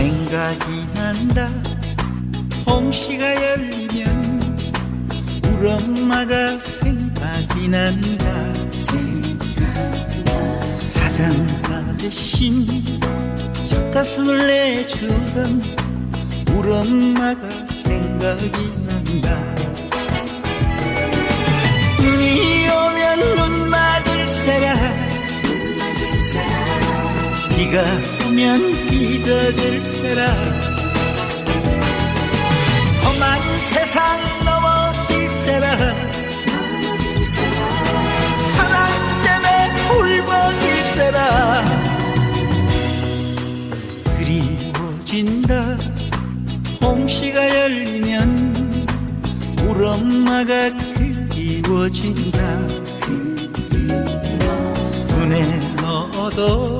생각이 난다. 홍시가 열리면 우리 엄마가 생각이 난다. 자장가 대신 젖가슴을 내주던 우리 엄마가 생각이 난다. 눈이 오면 눈 맞을세라 비가 오면 빚어질세라. 험한 세상 넘어질 세라. 사랑 때문에 울먹일 세라. 그리워진다. 홍시가 열리면 우리 엄마가 그리워진다. 눈에 넣어도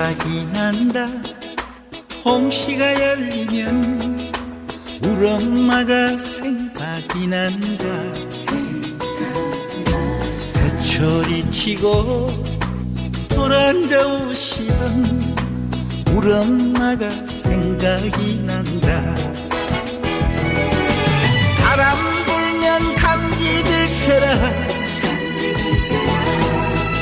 생각이 난다. 홍시가 열리면 우리 엄마가 생각이 난다. 배철이 치고 돌아앉아 우시던 우리 엄마가 생각이 난다. 바람 불면 감기 들세라.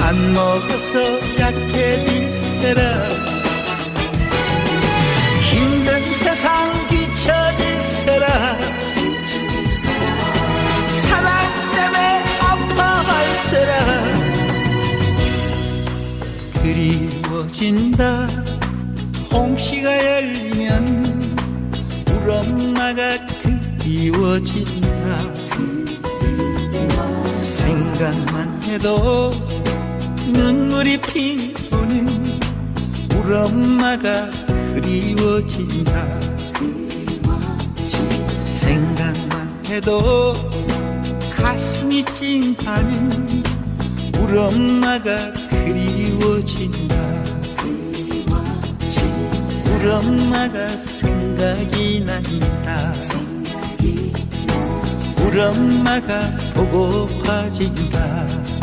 안 먹어서 약해질 세라 힘든 세상 뒤처질세라. 사랑 때문에 아파할세라. 그리워진다. 홍시가 열리면 우리 엄마가 그리워진다. 생각만 해도 눈물이 피우는 우리 엄마가 그리워진다. 생각만 해도 가슴이 찡하는 우리 엄마가 그리워진다. 우리 엄마가 생각이 난다. 우리 엄마가 보고파진다